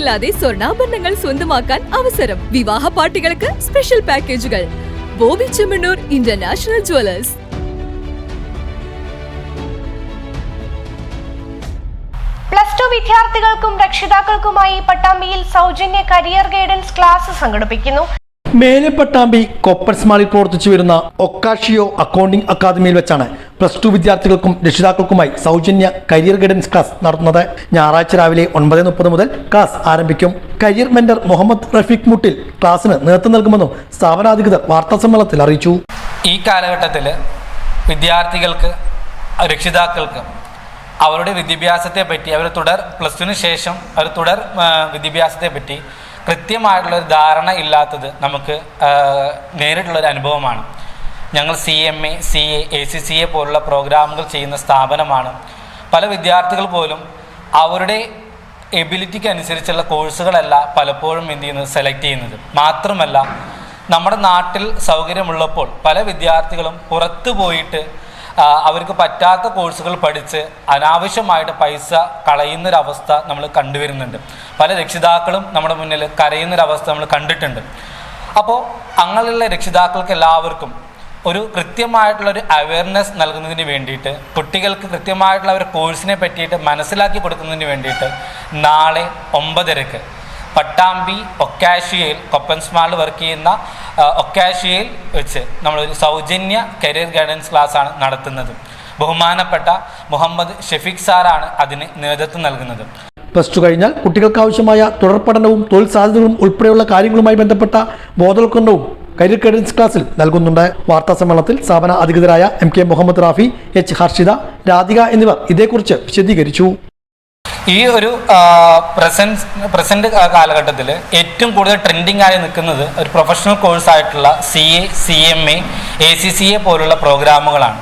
ഇല്ലാതെ സ്വർണാഭരണങ്ങൾ സ്വന്തമാക്കാൻ അവസരം. വിവാഹ പാർട്ടികൾക്ക് സ്പെഷ്യൽ പാക്കേജുകൾ Boby Chemmanur international jewellers plus two വിദ്യാർത്ഥികൾക്കും രക്ഷിതാക്കൾക്കുമായി പട്ടാമ്പിയിൽ സൗജന്യ കരിയർ ഗൈഡൻസ് ക്ലാസ് സംഘടിപ്പിക്കുന്നു. മേലെ പട്ടാമ്പി കൊപ്പർസ് മാളിൽ പ്രവർത്തിച്ചു വരുന്ന ഒക്കാഷിയോ അക്കൗണ്ടിംഗ് അക്കാദമിയിൽ വെച്ചാണ് പ്ലസ് ടു വിദ്യാർത്ഥികൾക്കും രക്ഷിതാക്കൾക്കുമായി സൗജന്യ കരിയർ ഗൈഡൻസ് ക്ലാസ് നടത്തുന്നത് ഞായറാഴ്ച രാവിലെ ഒൻപത് മുപ്പത് മുതൽ ക്ലാസ് ആരംഭിക്കും. കരിയർ മെന്റർ മുഹമ്മദ് റഫീഖ് മുട്ടിൽ ക്ലാസ്സിന് നേതൃത്വം നൽകുമെന്നും സ്ഥാപനാധികൃതർ വാർത്താസമ്മേളനത്തിൽ അറിയിച്ചു. ഈ കാലഘട്ടത്തിൽ വിദ്യാർത്ഥികൾക്ക് രക്ഷിതാക്കൾക്ക് അവരുടെ വിദ്യാഭ്യാസത്തെ പറ്റി അവർ തുടർ പ്ലസ് ടുവിന് ശേഷം അവർ തുടർ വിദ്യാഭ്യാസത്തെ പറ്റി കൃത്യമായിട്ടുള്ളൊരു ധാരണ ഇല്ലാത്തത് നമുക്ക് നേരിട്ടുള്ളൊരു അനുഭവമാണ്. ഞങ്ങൾ C M A C A A C C A പോലുള്ള പ്രോഗ്രാമുകൾ ചെയ്യുന്ന സ്ഥാപനമാണ്. പല വിദ്യാർത്ഥികൾ പോലും അവരുടെ എബിലിറ്റിക്ക് അനുസരിച്ചുള്ള കോഴ്സുകളല്ല പലപ്പോഴും എന്ത് ചെയ്യുന്നത്? സെലക്ട് ചെയ്യുന്നത്. മാത്രമല്ല നമ്മുടെ നാട്ടിൽ സൗകര്യമുള്ളപ്പോൾ പല വിദ്യാർത്ഥികളും പുറത്തു പോയിട്ട് അവർക്ക് പറ്റാത്ത കോഴ്സുകൾ പഠിച്ച് അനാവശ്യമായിട്ട് പൈസ കളയുന്നൊരവസ്ഥ നമ്മൾ കണ്ടുവരുന്നുണ്ട്. പല രക്ഷിതാക്കളും നമ്മുടെ മുന്നിൽ കരയുന്നൊരവസ്ഥ നമ്മൾ കണ്ടിട്ടുണ്ട്. അപ്പോൾ അങ്ങനെയുള്ള രക്ഷിതാക്കൾക്ക് എല്ലാവർക്കും ഒരു കൃത്യമായിട്ടുള്ള ഒരു അവയർനെസ് നൽകുന്നതിന് വേണ്ടിയിട്ട് കുട്ടികൾക്ക് കൃത്യമായിട്ടുള്ള ഒരു കോഴ്സിനെ പറ്റിയിട്ട് മനസ്സിലാക്കി കൊടുക്കുന്നതിന് വേണ്ടിയിട്ട് നാളെ ഒമ്പതരക്ക് പട്ടാമ്പി ഒക്കാഷിയയിൽ കൊപ്പൻസ് മാളിൽ വർക്ക് ചെയ്യുന്ന ഒക്കാഷിയയിൽ വെച്ച് നമ്മളൊരു സൗജന്യ കരിയർ ഗൈഡൻസ് ക്ലാസ്സാണ് നടത്തുന്നത്. ബഹുമാനപ്പെട്ട മുഹമ്മദ് ഷെഫീഖ് സാറാണ് അതിന് നേതൃത്വം നൽകുന്നത്. പ്ലസ് ടു കഴിഞ്ഞാൽ കുട്ടികൾക്ക് ആവശ്യമായ തുടർ പഠനവും തൊഴിൽ സാധ്യതകളും ഉൾപ്പെടെയുള്ള കാര്യങ്ങളുമായി ബന്ധപ്പെട്ട ബോധവൽക്കരണവും കരിയർ ക്ലാസ്സിൽ നൽകുന്നുണ്ട്. വാർത്താ സമ്മേളനത്തിൽ സ്ഥാപന അധികൃതരായ M K Muhammad Rafi H Harshitha Radhika എന്നിവർ ഇതേക്കുറിച്ച് വിശദീകരിച്ചു. ഈ ഒരു പ്രസൻസ് പ്രസന്റ് കാലഘട്ടത്തിൽ ഏറ്റവും കൂടുതൽ ട്രെൻഡിങ് ആയി നിൽക്കുന്നത് ഒരു professional കോഴ്സായിട്ടുള്ള C A C M A A C C A പോലുള്ള പ്രോഗ്രാമുകളാണ്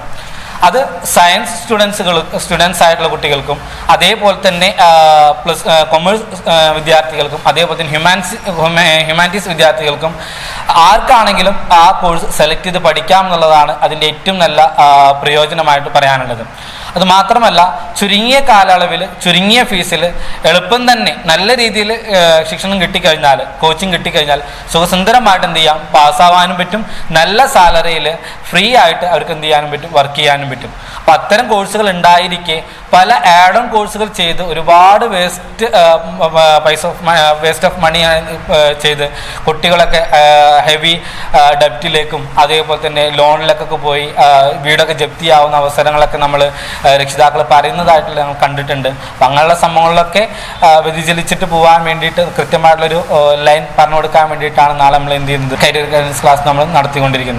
അത് സയൻസ് സ്റ്റുഡൻസുകൾ സ്റ്റുഡൻസ് ആയിട്ടുള്ള കുട്ടികൾക്കും അതേപോലെ തന്നെ പ്ലസ് കൊമേഴ്സ് വിദ്യാർത്ഥികൾക്കും അതേപോലെ തന്നെ ഹ്യൂമാൻസ് ഹ്യൂമാനിറ്റീസ് വിദ്യാർത്ഥികൾക്കും ആർക്കാണെങ്കിലും ആ കോഴ്സ് സെലക്ട് ചെയ്ത് പഠിക്കാം എന്നുള്ളതാണ് അതിന്റെ ഏറ്റവും നല്ല പ്രയോജനമായിട്ട് പറയാനുള്ളത്. അത് മാത്രമല്ല ചുരുങ്ങിയ കാലയളവിൽ ചുരുങ്ങിയ ഫീസിൽ എളുപ്പം തന്നെ നല്ല രീതിയിൽ ശിക്ഷണം കിട്ടിക്കഴിഞ്ഞാൽ കോച്ചിങ് കിട്ടിക്കഴിഞ്ഞാൽ സുഖസുന്ദരമായിട്ട് എന്ത് ചെയ്യാം? പാസ്സാവാനും പറ്റും. നല്ല സാലറിയിൽ ഫ്രീ ആയിട്ട് അവർക്ക് എന്ത് ചെയ്യാനും പറ്റും? വർക്ക് ചെയ്യാനും പറ്റും. അപ്പം അത്തരം കോഴ്സുകൾ ഉണ്ടായിരിക്കെ പല ആഡ് ഓൺ കോഴ്സുകൾ ചെയ്ത് ഒരുപാട് വേസ്റ്റ് പൈസ ഓഫ് വേസ്റ്റ് ഓഫ് മണി ചെയ്ത് കുട്ടികളൊക്കെ ഹെവി ഡെപ്റ്റിലേക്കും അതേപോലെ തന്നെ ലോണിലൊക്കെ പോയി വീടൊക്കെ ജപ്തിയാവുന്ന അവസരങ്ങളൊക്കെ നമ്മൾ രക്ഷിതാക്കൾ പറയുന്നതായിട്ടുള്ള ഞങ്ങൾ കണ്ടിട്ടുണ്ട്. അപ്പം അങ്ങനെയുള്ള സംഭവങ്ങളിലൊക്കെ വ്യതിചലിച്ചിട്ട് പോകാൻ വേണ്ടിയിട്ട് കൃത്യമായിട്ടുള്ളൊരു ലൈൻ പറഞ്ഞു കൊടുക്കാൻ വേണ്ടിയിട്ടാണ് നാളെ നമ്മൾ എന്ത് ചെയ്യുന്നത്? കരിയർ ഗൈഡൻസ് ക്ലാസ് നമ്മൾ നടത്തിക്കൊണ്ടിരിക്കുന്നത്.